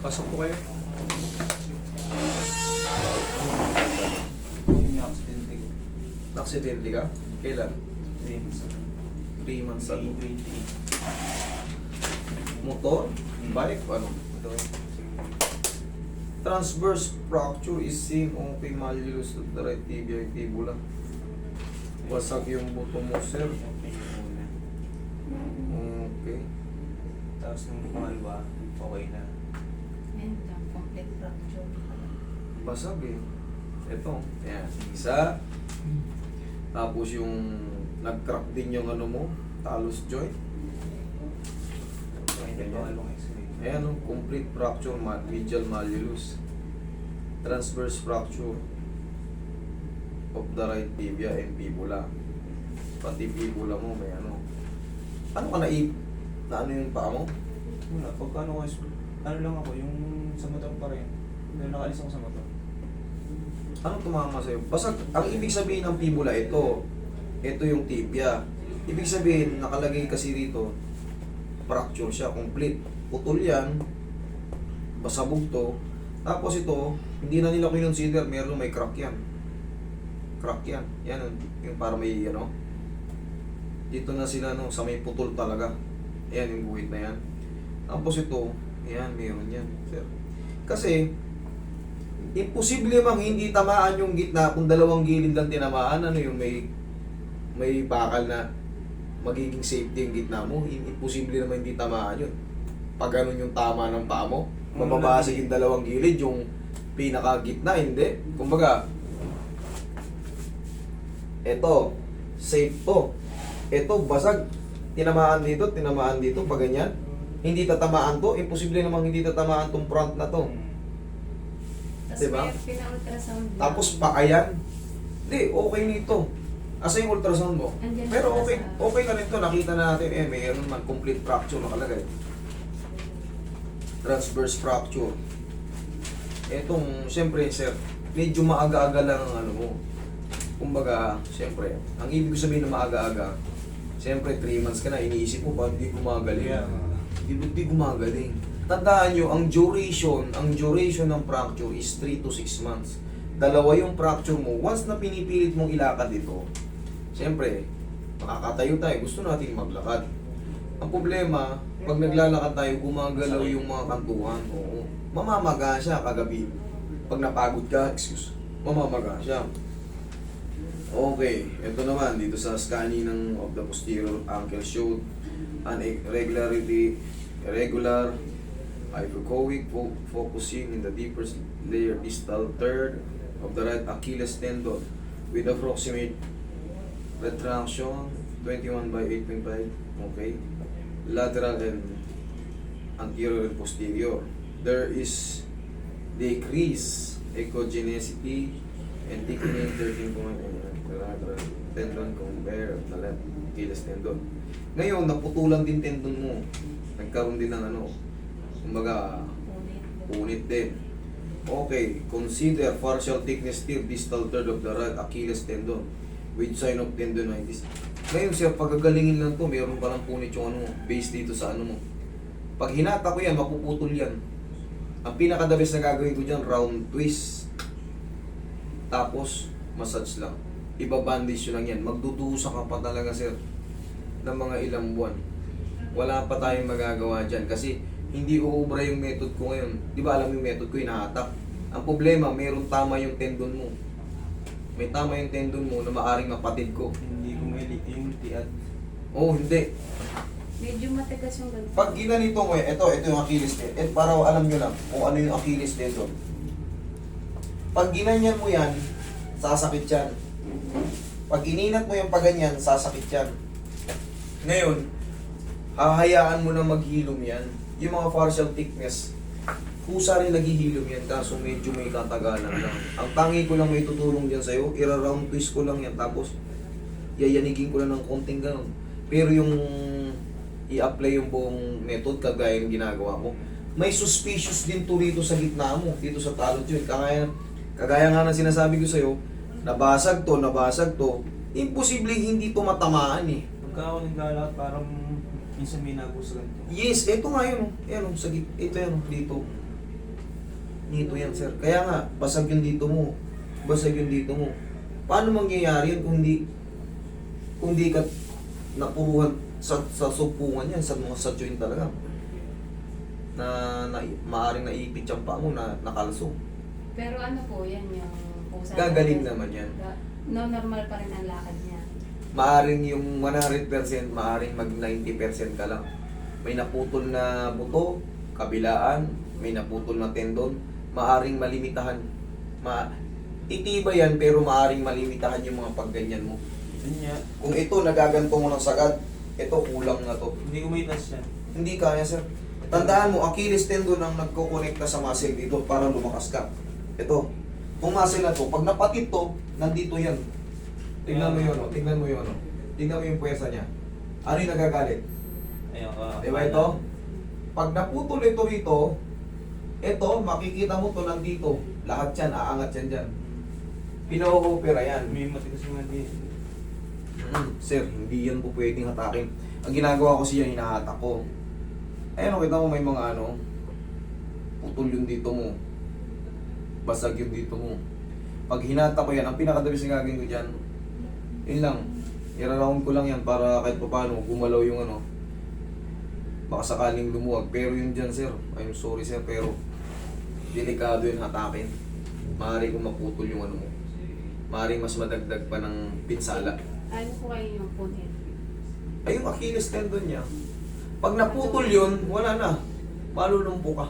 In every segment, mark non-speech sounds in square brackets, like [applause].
Pasok po kayo. Yung accident ko. Aksidente ka? Kailan? Then, 3 months ago. 20. Motor? Bike? Ano? Ito. Transverse fracture is seen on kay malleus of the right tibia and fibula. Wasag yung buto mo, sir. Okay. Tapos nung pangalawa, okay na. Ayan lang, complete fracture. Basag eh. Ito. Yan. Isa. Tapos yung nag-crack din yung ano mo, talus joint. Na. Ayan o, complete fracture, medial malleolus. Transverse fracture of the right tibia and fibula. Pati fibula mo may ano. Ano ka naip? Na ano yung paa mo? Wala, pagka ano, ano lang ako, yung sa motor pa rin. Dahil nakalis ako sa motor. Ano tumama sa'yo? Basta ang ibig sabihin ng fibula, ito. Ito yung tibia. Ibig sabihin, nakalagay kasi dito, fracture siya, complete. Putol yan, basabog to. Tapos ito, hindi na nila kinonsider, meron may crack yan. Crack yan. Yan, yung para may ano. Dito na sila no, sa may putol talaga. Ayan yung guhit na yan. Tapos ito, ayan, meron yan. Sir. Kasi, imposible mang hindi tamaan yung gitna kung dalawang gilid lang tinamaan. Ano yung may may bakal na magiging safety yung gitna mo? Imposible naman hindi tamaan yun. Pag ganun yung tama ng paa mo mababasag yung dalawang gilid. Yung pinaka gitna hindi. Kumbaga eto safe to. Eto basag. Tinamaan dito tinamaan dito pag ganyan hindi tatamaan to imposible namang hindi tatamaan tong front na to Tapos Diba? pina-ultrasound lang. Tapos pakayan. Hindi, okay nito. Asa yung ultrasound mo? Andyan Pero okay, okay na rin to. Nakita na natin, eh, mayroon man complete fracture nakalagay. Transverse fracture. Etong, siyempre, sir, medyo maaga-aga lang ang ano mo. Kumbaga, siyempre, ang ibig sabihin na maaga-aga, siyempre, 3 months ka na, iniisip mo, bakit di gumagaling? Kaya, Di ba't di gumagaling? Tandaan nyo, ang duration, ang duration ng fracture is 3 to 6 months. Dalawa yung fracture mo. Once na pinipilit mong ilakad ito, siyempre, makakatayo tayo. Gusto natin maglakad. Ang problema, pag naglalakad tayo, gumagalaw yung mga kantuhan. Oo. Mamamaga siya kagabi. Pag napagod ka, excuse, mamamaga siya. Okay, ito naman dito sa scanning ng of the posterior ankle showed an irregularity, irregular hypoechoic fo- focusing in the deeper layer distal third of the right Achilles tendon with approximate retraction 21 by 8.5 okay? Lateral and anterior and posterior. There is decrease echogenicity and thickening 13 point lateral tendon compare of the left Achilles tendon. Ngayon naputulan din tendon nagkaroon din ng ano kumbaga Ulit. Unit din. Okay, consider partial thickness still distal third of the right Achilles tendon with sign of tendonitis. Ngayon siya, pagagalingin lang to, meron pa lang punit yung ano base dito sa ano mo. Pag hinata ko yan, mapuputol yan. Ang pinaka-the best na gagawin ko dyan, round twist. Tapos, massage lang. Iba-bandage yun lang yan. Magdudusa ka pa talaga, sir, ng mga ilang buwan. Wala pa tayong magagawa dyan kasi hindi uubra yung method ko ngayon. Di ba alam yung method ko, inahatak. Ang problema, mayroong tama yung tendon mo. May tama yung tendon mo na maaring mapatid ko. hindi ko may yung tiat. Oh, hindi. Medyo matigas yung ganito. Pag ginanito mo, ito, ito yung Achilles tendon. Eh, para alam nyo lang kung ano yung Achilles tendon. Pag ginanyan mo yan, sasakit yan. Pag ininat mo yung paganyan, sasakit yan. Ngayon, hahayaan mo na maghilom yan. Yung mga partial thickness, kusa rin naghihilom yan, kaso medyo may katagalan lang. Ang tangi ko lang may tutulong dyan sa'yo, ira-round twist ko lang yan, tapos yayanigin ko lang ng konting ganun. Pero yung i-apply yung buong method kagaya ng ginagawa ko, may suspicious din to rito sa gitna mo, dito sa talot yun. Kagaya, kagaya nga ng sinasabi ko sa'yo, nabasag to, nabasag to, imposible hindi to matamaan eh. Pagka ako naglalakad, parang minsan may nagusagan to. Yes, ito nga yun. Ayan oh, sa git, ito yan oh, dito. Nito yan, sir. Kaya nga, basag yung dito mo. Basag yung dito mo. Paano mangyayari yun kung hindi kung hindi ka napuruhan sa, sa supungan yan, sa mga sa joint talaga. Na, na maaring naipit yung paa mo na nakalso. Pero ano po yan yung pusa. Gagaling naman yan. No, normal pa rin ang lakad niya. Maaring yung 100%, maaring mag 90% ka lang. May naputol na buto, kabilaan, may naputol na tendon, maaring malimitahan. Ma itiba yan pero maaring malimitahan yung mga pagganyan mo. Yun. Kung ito nagaganto mo ng sagad, ito kulang na to. Hindi ko maitas yan. Hindi kaya sir. Tandaan mo, Achilles tendon ang nagko-connecta sa muscle dito para lumakas ka. Ito. Kung muscle na to, pag napatit to, nandito yan. Tingnan mo yun, oh. tingnan mo yun. oh. Tingnan mo yung puwersa niya. Ano yung nagagalit? Ayun ka. Di ba ito? Pag naputol ito rito, ito, makikita mo to nandito. Lahat yan, aangat yan dyan. Pino-opera yan. May matigas yung hindi. Mm, sir, hindi yan po pwedeng hatakin. Ang ginagawa ko siya, hinahatak ko. Ayun, kita mo may mga ano, putol yung dito mo. Basag yung dito mo. Pag hinata ko yan, ang pinakadabis na gagawin ko dyan, yun lang, iraround ko lang yan para kahit pa paano gumalaw yung ano, baka sakaling lumuwag. Pero yun dyan, sir, I'm sorry sir, pero delikado yun hatakin. Maaari kong maputol yung ano mo. Maaari mas madagdag pa ng pinsala. Ano po kayo yung punit? ay yung Achilles tendon niya. Pag naputol yun, wala na. Malulumpo ka.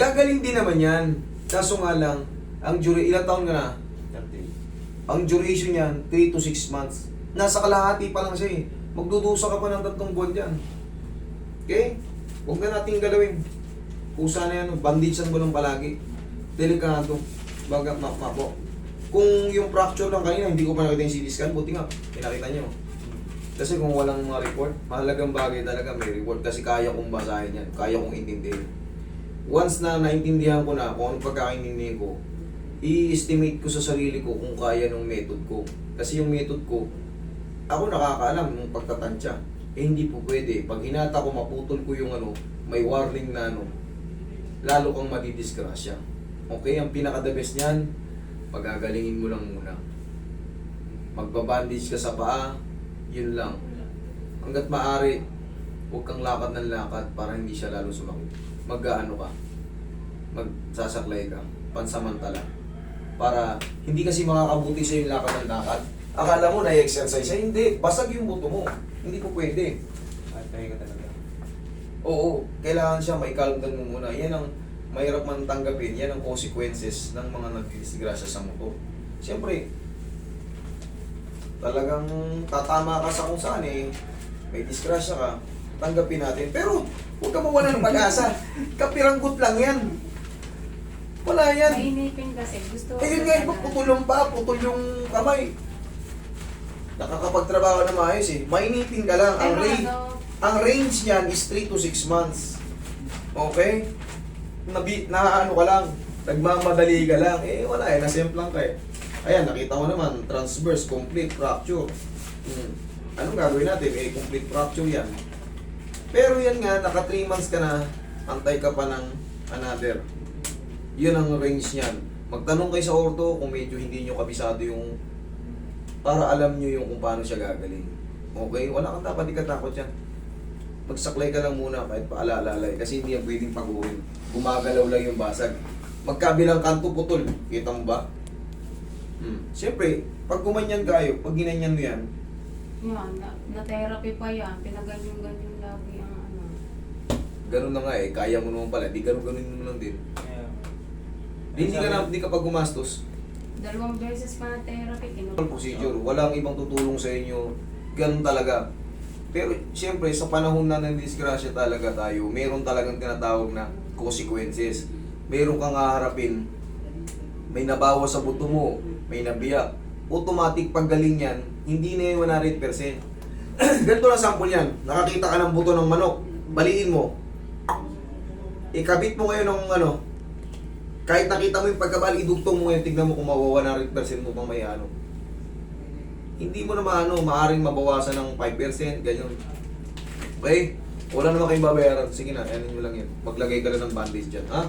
Gagaling din naman yan. Kaso nga lang, ang duration, ilang taon ka na? 30. Ang duration niyan, 3 to 6 months. Nasa kalahati pa lang siya eh. Magdudusa ka pa ng tatlong buwan dyan. Okay? Huwag na nating galawin. Pusa na yan, bandagean mo lang palagi. Delikado. Baga, ma, ma po. Kung yung fracture lang kanina, hindi ko pa nakita yung CT scan, buti nga, pinakita niyo. Kasi kung walang mga report, mahalagang bagay talaga may report kasi kaya kong basahin yan, kaya kong intindihin. Once na naintindihan ko na kung anong pagkakaintindihin ko, i-estimate ko sa sarili ko kung kaya ng method ko. Kasi yung method ko, ako nakakaalam ng pagtatansya. Eh hindi po pwede. Pag hinata ko, maputol ko yung ano, may warning na ano, lalo kang madidisgrasya. Okay, ang pinaka-the best niyan, pagagalingin mo lang muna. Magbabandage ka sa paa, yun lang. Hanggat maaari, huwag kang lakad ng lakad para hindi siya lalo sumakit. Mag-ano ka, magsasaklay ka, pansamantala. Para hindi kasi makakabuti sa yung lakad ng lakad. Akala mo na-exercise siya, hindi. Basag yung buto mo. Hindi po pwede. Kahit tayo ka talaga. Oo, kailangan siya maikalmdan mo muna. Yan ang mahirap man tanggapin. Yan ang consequences ng mga nagdisgrasya sa motor. Siyempre, talagang tatama ka sa kung saan eh. May disgrasya ka, tanggapin natin. Pero, huwag ka mawala ng pag-asa. Kapiranggot lang yan. Wala yan. Mainipin kasi. Gusto Eh yun nga, iba putol yung pa, putol yung kamay. Nakakapagtrabaho na maayos eh. Mainipin ka lang. Ang, range, ano, ang range niyan is 3 to 6 months. Okay? Nabi, na ano ka lang, nagmamadali ka lang. Eh wala eh, nasemplang ka eh. Ayan, nakita mo naman, transverse, complete fracture. Hmm. Anong gagawin natin? Eh, complete fracture yan. Pero yan nga, naka 3 months ka na, antay ka pa ng another. Yun ang range niyan. Magtanong kayo sa ortho kung medyo hindi nyo kabisado yung para alam nyo yung kung paano siya gagaling. Okay? Wala kang dapat ikatakot yan. Magsaklay ka lang muna kahit paalala-alay kasi hindi yan pwedeng paguhin. Gumagalaw lang yung basag. Magkabilang kanto putol. Kita mo ba? Hmm. Siyempre, pag gumanyan kayo, pag ginanyan mo yan, yan, na, na-therapy pa yan. Pinaganyan-ganyan lagi ang ano. ganun na nga eh. Kaya mo naman pala. Di ganun-ganun mo lang din. Hindi ka na, hindi ka pa gumastos. Dalawang beses pa na therapy. Kinu- Ang procedure, walang ibang tutulong sa inyo. Ganun talaga. Pero siyempre, sa panahon na ng disgrasya talaga tayo, meron talagang tinatawag na consequences. Meron kang haharapin, may nabawa sa buto mo, may nabiyak. Automatic paggaling yan, hindi na yung 100%. [clears throat] Ganito na sample yan. Nakakita ka ng buto ng manok, baliin mo. Ikabit mo ngayon ng ano, kahit nakita mo yung pagkabali, idugtong mo ngayon, tignan mo kung mawawa 100% mo pang may ano. Hindi mo na maano, maaring mabawasan ng 5%, ganyan. Okay? Wala naman kayong babayaran. Sige na, ano nyo lang yan. Maglagay ka lang ng bandage dyan, ha?